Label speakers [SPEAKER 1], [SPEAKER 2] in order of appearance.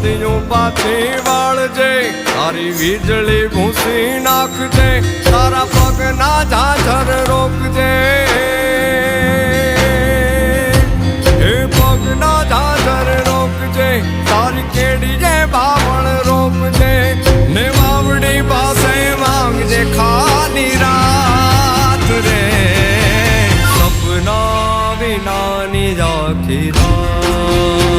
[SPEAKER 1] નદીયું પાછી વાળજે, તારી વીજળી ભૂસી નાખજે, તારા પગના ઝાઝર રોકજે. હે પગના ઝાઝર રોકજે, તારી કેડીએ બાવળ રોપજે ને વાવડી પાસે માંગજે ખાલી રાત રે. સપના વિનાની આખી રાત.